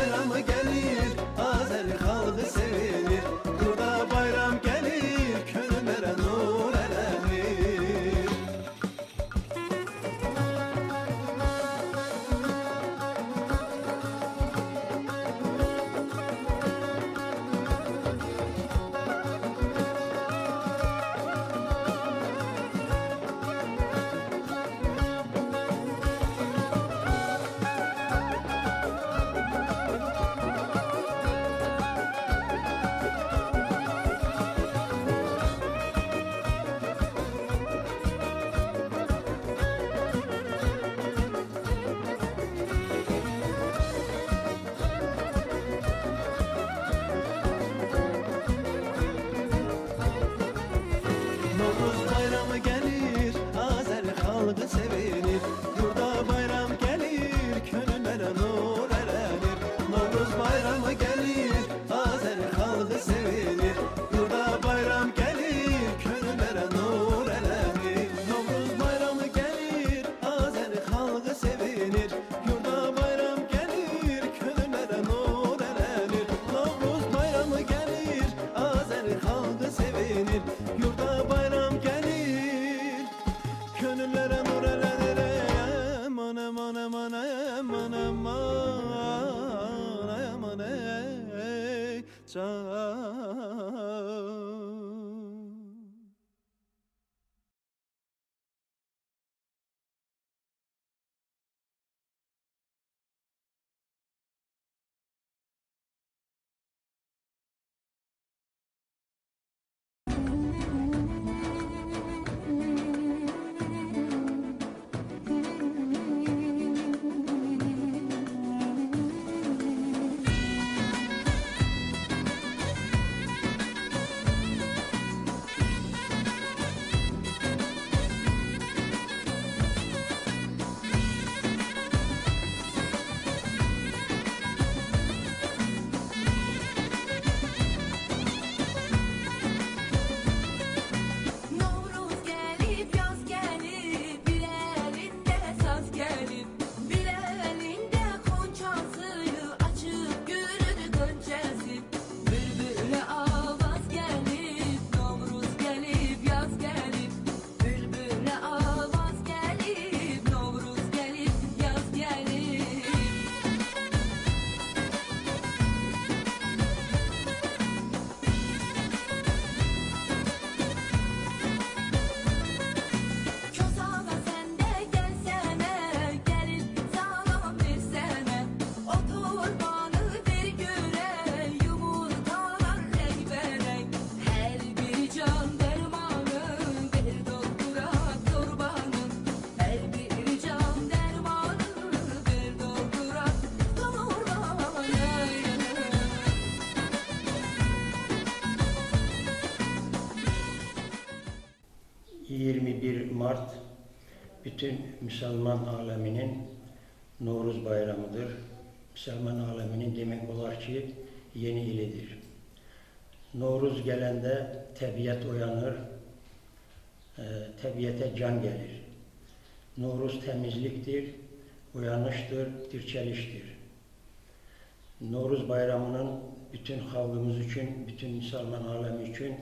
bayramı geliyor bütün Müslüman aleminin Noruz bayramıdır. Müslüman aleminin demek olar ki yeni ilidir. Noruz gelende tabiat uyanır, e, tabiate can gelir. Noruz temizliktir, uyanıştır, dirçeliştir. Noruz bayramının bütün halkımız için, bütün Müslüman alemi için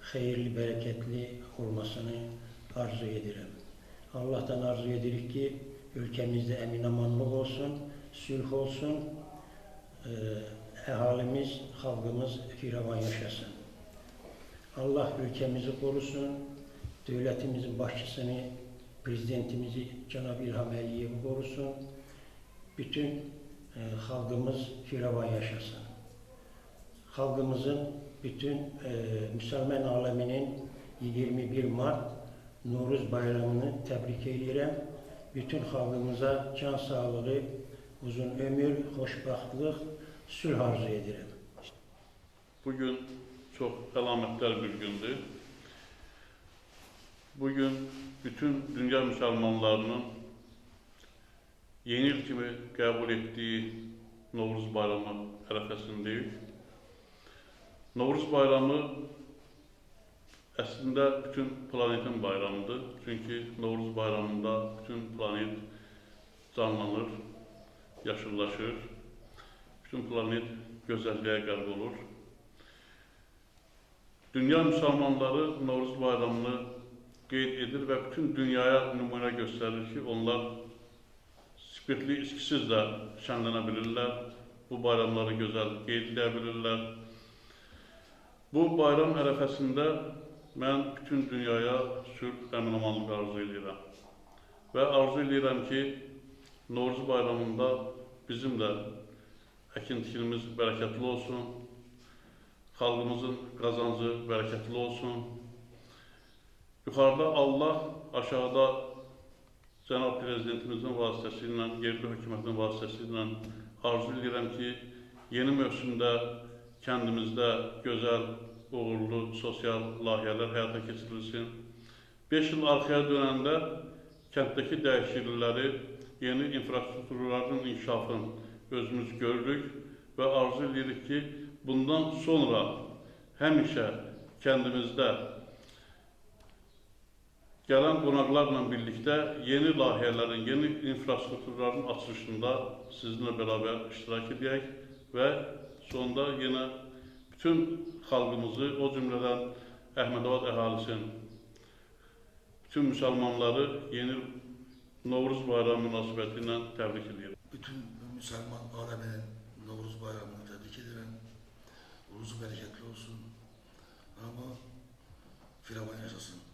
hayırlı, bereketli olmasını arzu ederim. Allah'tan arzu edirik ki ülkemizde emin amanlık olsun, sülh olsun, e, ehalimiz, halkımız firavan yaşasın. Allah ülkemizi korusun, devletimizin başçısını, prezidentimizi Cenab-ı İlham Aliyev'i korusun. Bütün e, halkımız firavan yaşasın. Halkımızın bütün e, Müslüman aleminin 21 Mart Noruz Bayramını tebrik ediyorum. Bütün halkımıza can sağlığı, uzun ömür, hoşbahtlık, sülh arzu ederim. Bugün çok alametler bir gündü. Bugün bütün dünya Müslümanlarının yeni yıl kimi kabul ettiği Novruz Bayramı arefesindeyiz. Novruz Bayramı aslında bütün planetin bayramıdır. Çünkü Novruz Bayramında bütün planet canlanır, yaşıllaşır. Bütün planet güzelliğe garb olur. Dünya Müslümanları Novruz Bayramını qeyd edir və bütün dünyaya nümunə göstərir ki, onlar spirtli içkisiz də şənlənə bilirlər. Bu bayramları gözəl qeyd edə bilirlər. Bu bayram ərəfəsində mən bütün dünyaya sülh əminamanlıq arzu edirəm. Və arzu edirəm ki, Novruz bayramında bizim də əkintikimiz bərəkətli olsun, xalqımızın qazancı bərəkətli olsun. Yuxarıda Allah, aşağıda Cənab Prezidentimizin vasitəsilə, yerli hökumətin vasitəsilə arzu edirəm ki, yeni mövsümdə kəndimizdə gözəl, uğurlu sosial layihələr həyata keçirilsin. 5 il arxaya dönəndə kənddəki dəyişiklikləri, yeni infrastrukturların inkişafını özümüz görürük və arzu edirik ki, bundan sonra həmişə kəndimizdə gələn qonaqlarla birlikdə yeni layihələrin, yeni infrastrukturların açılışında sizinlə bərabər iştirak edək və sonda yenə bütün xalqımızı, o cümlədən Əhmədabad əhalisinin, bütün müsəlmanları yeni Novruz bayramı münasibəti ilə təbrik edirəm. Bütün Müslüman aleminin Novruz bayramını tebrik ederim. Uğurlusu bereketli olsun. Ama Firavun yaşasın.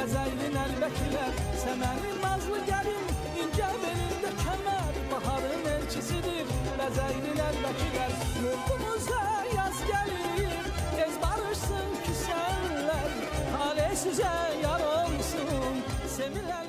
Bəzəylin əlbəkilər Səmənin nazlı gəlin İncə belində kəmər Baharın elçisidir. Bəzəylin əlbəkilər Yurdumuza yaz gəlir Tez barışsın küsənlər Tale sizə yar olsun. Sevilərlər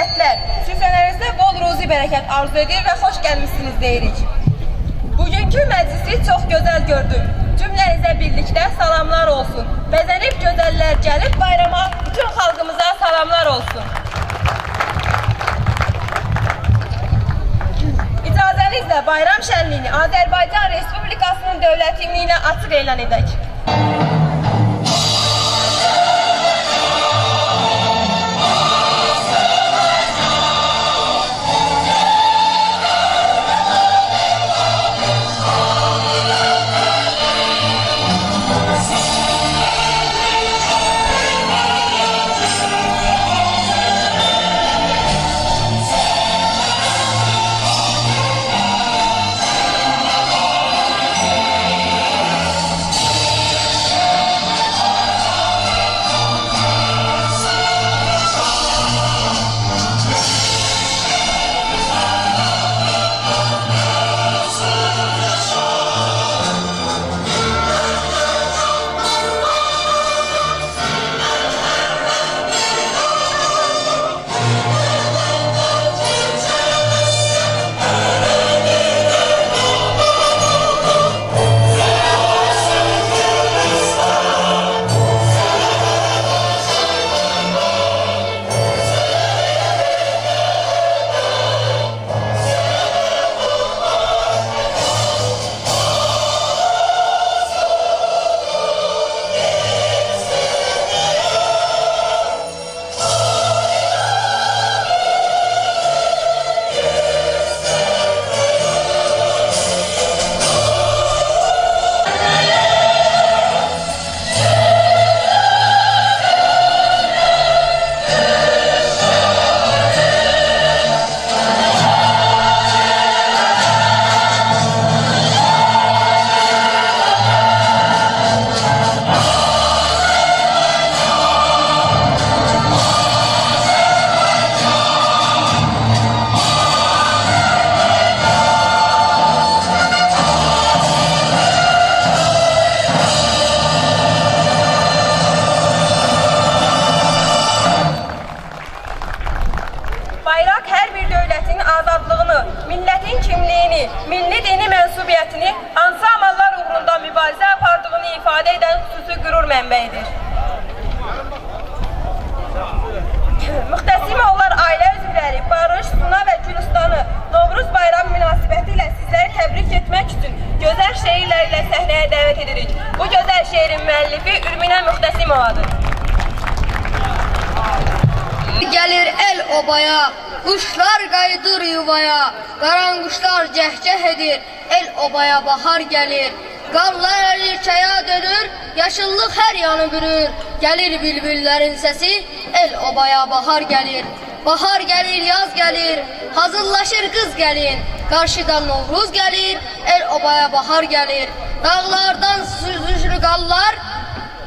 müvəffəqiyyətlər, süfrələrinizdə bol ruzi bərəkət arzu edir və xoş gəlmişsiniz deyirik. Bugünkü məclisi çox gözəl gördüm. Cümlənizə birlikdə salamlar olsun. Bəzənib gözəllər gəlib bayrama bütün xalqımıza salamlar olsun. İcazənizlə bayram şənliyini Azərbaycan Respublikasının dövlət himninə açıq elan edək. Quşlar qayıdır yuvaya, qaranquşlar cəhcəh edir, el obaya bahar gəlir. Qarlar əlir çaya dönür, yaşıllıq hər yanı bürür. Gəlir bülbüllərin səsi, el obaya bahar gəlir. Bahar gəlir, yaz gəlir, hazırlaşır qız gəlin. Qarşıdan Novruz gəlir, el obaya bahar gəlir. Dağlardan süzülür qallar,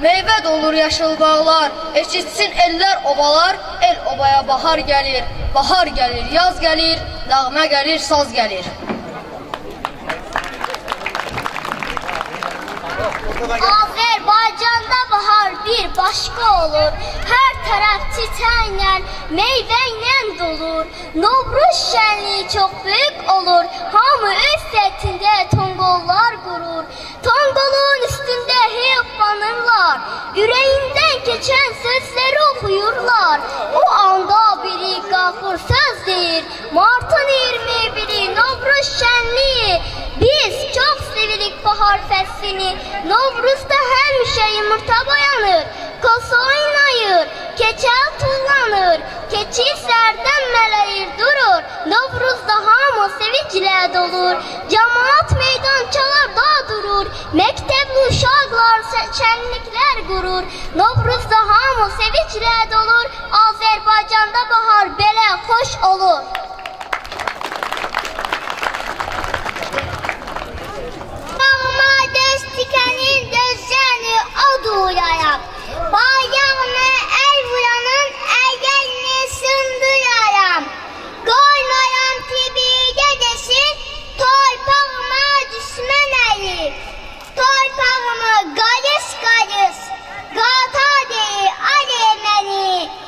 Meyvə dolur yaşıl bağlar, eşitsin ellər obalar, el obaya bahar gəlir, bahar gəlir, yaz gəlir, dağma gəlir, saz gəlir. Azərbaycanda bahar bir başqa olur. Hər tərəf çiçəklə, meyvə ilə dolur. Novruz şənliyi çox böyük olur. Hamı öz sətində tonqollar qurur. Tonqolun üstündə heyvanırlar. Ürəyindən keçən sözləri oxuyurlar. O anda biri qalxır söz deyir. Martın 21-i Novruz şənliyi. Biz çox sevirik bahar fəslini. Novruzda həmişə yumurta boyanır. Kosa oynayır, keçəl tullanır. Keçi sərdən mələyir durur. Novruzda hamı sevinclə dolur. Camaat meydançalar da durur. Məktəbli uşaqlar şənliklər qurur. Novruzda hamı sevinclə dolur. Azərbaycanda bahar belə xoş olur. Göz tikenin gözlerini o duyarım. Bayrağına el vuranın ellerini sındırarım. Koymaram tibiye desin, torpağıma düşman eli. Torpağımı gayış gayış, gata değil alemeni.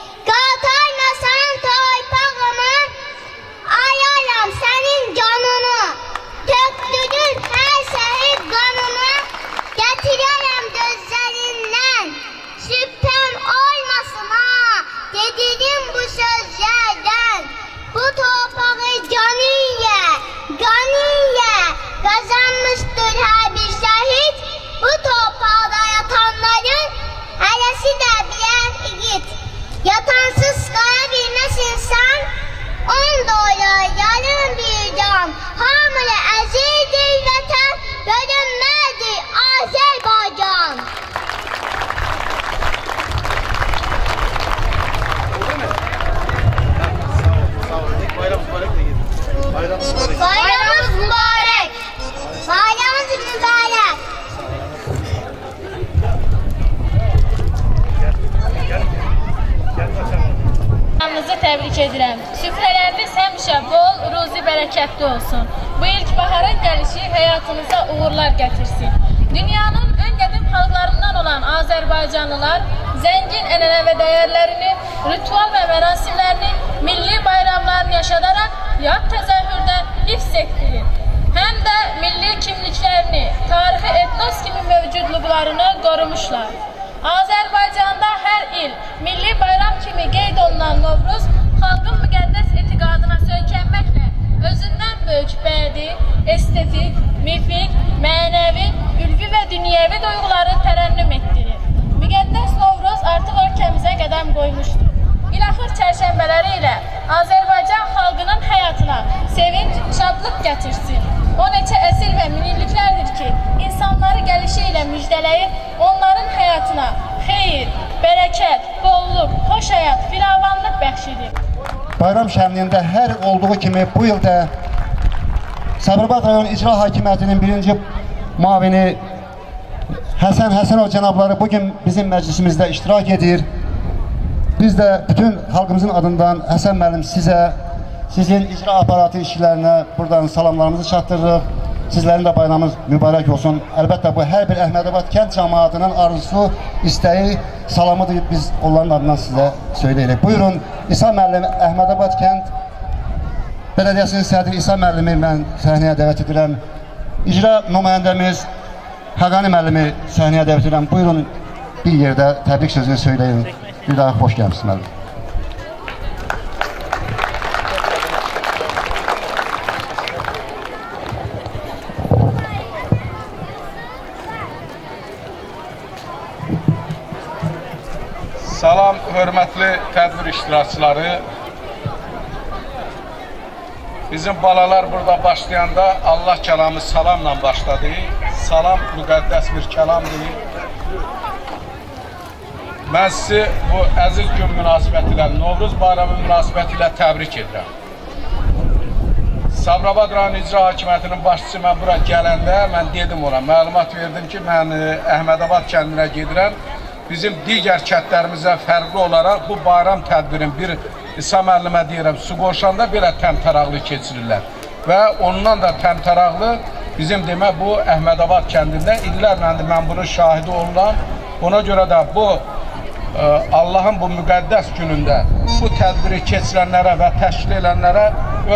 Dediğim bu sözlerden. Bu torpağı caniye Ganiye Kazanmıştır her bir şehit. Bu torpağda yatanların Helesi de birer yiğit Yatansız kalabilmez insan On doyar yarım bir can. Hamile ezildi vatan Bölünmedi Bayramımız mübarek Bayramımız mübarek Bayramınızı təbrik edirəm. Süfrələriniz həmişə bol, ruzi bərəkətli olsun. Bu ilk baharın gəlişi həyatınıza uğurlar gətirsin. Dünyanın ən qədim xalqlarından olan Azərbaycanlılar zəngin ənənə və dəyərlərini, ritual və mərasimlərini, milli bayramlarını yaşadaraq yad təzəhürdən hifz etdirir. Həm də milli kimliklərini, tarixi etnos kimi mövcudluqlarını qorumuşlar. Azərbaycanda hər il milli bayram kimi qeyd olunan Novruz xalqın müqəddəs etiqadına söykənməklə özündən böyük bədi, estetik, mifik, mənəvi, ülvi və dünyəvi duyğuları tərənnüm etdirir. Müqəddəs Novruz artıq ölkəmizə qədəm qoymuşdur. İlaxır çərşənbələri ilə Azərbaycan xalqının həyatına sevinç, şadlıq gətirsin. O neçə əsil və minilliklərdir ki, insanları gəlişi ilə onların həyatına xeyir, bərəkət, bolluk, xoş həyat, firavanlıq bəxş. Bayram şənliyində hər olduğu kimi bu il də Sabirabad rayon icra hakimiyyətinin birinci mavini Həsən Həsənov cənabları bugün bizim məclisimizdə iştirak edir. Biz də bütün xalqımızın adından Həsən müəllim sizə, sizin icra aparatı işçilərinə buradan salamlarımızı çatdırırıq. Sizlərin də bayramınız mübarək olsun. Əlbəttə bu hər bir Əhmədabad kənd cəmaatının arzusu, istəyi, salamıdır. Biz onların adından sizə söyləyirik. Buyurun İsa müəllim Əhmədabad kənd Bələdiyyəsinin sədri İsa müəllimi mən səhnəyə dəvət edirəm. İcra nümayəndəmiz Həqani müəllimi səhnəyə dəvət edirəm. Buyurun bir yerde tebrik sözünü söyleyin. Bir daha hoş müəllim. Salam, hörmətli tədbir iştirakçıları. Bizim balalar burada başlayanda Allah kəlamı salamla başladı. Salam müqəddəs bir kəlamdır. Mən sizi bu əziz gün münasibətilə, Novruz bayramı münasibətilə təbrik edirəm. Sabirabad rayon icra hakimiyyətinin başçısı mən bura gələndə mən dedim ona, məlumat verdim ki, mən e, Əhmədabad kəndinə gedirəm. Bizim digər kəndlərimizə fərqli olaraq bu bayram tədbirin bir İsa müəllimə deyirəm, su qoşanda belə təmtəraqlı keçirirlər. Və ondan da təmtəraqlı bizim demə bu Əhmədabad kəndində illərlə mən bunun şahidi oluram. Ona görə də bu Allahın bu müqəddəs günündə bu tədbiri keçirənlərə və təşkil edənlərə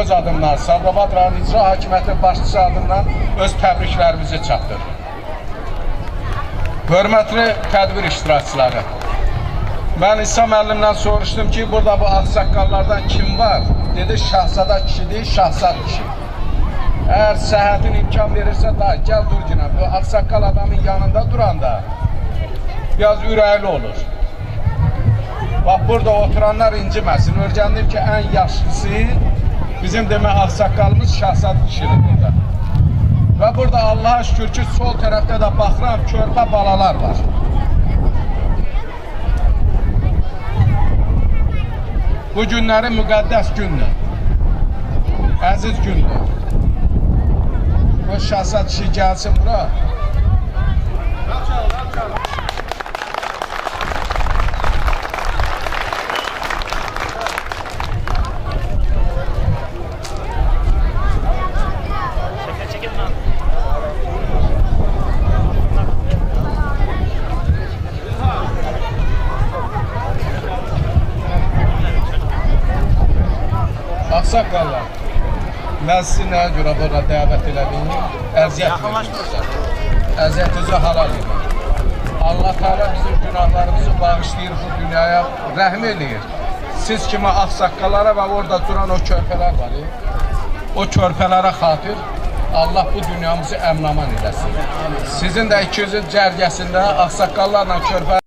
öz adımdan, Sabirabad rayon icra hakimiyyətinin başçısı adından öz təbriklərimizi çatdırırıq. Hörmətli tədbir iştirakçıları, mən İsa müəllimdən soruşdum ki, burada bu ağsaqqallardan kim var? Dedi, şahzada kişidir, şahzad kişi. Əgər səhhətin imkan verirsə, da gəl dur günə. Bu ağsaqqal adamın yanında duranda biraz ürəkli olur. Bax, burada oturanlar inciməsin. Örgəndim ki, ən yaşlısı bizim demək ağsaqqalımız şahzad kişidir burada. Və burada Allah'a şükür ki, sol tərəfdə də baxıram, körpə balalar var. Bu günləri müqəddəs gündür. Əziz gündür. Bu şahsat kişi gəlsin bura. Ağsaqqallar. Mən sizi nəyə görə bura dəvət elədim? Əziyyət verirsiniz. Əziyyətinizi halal edin. Allah Teala bizim günahlarımızı bağışlayır, bu dünyaya rəhm eləyir. Siz kimi ağsaqqallara və orada duran o körpələr var. O körpələrə xatir Allah bu dünyamızı əmnaman eləsin. Sizin də 200-ün cərgəsində ağsaqqallarla körpə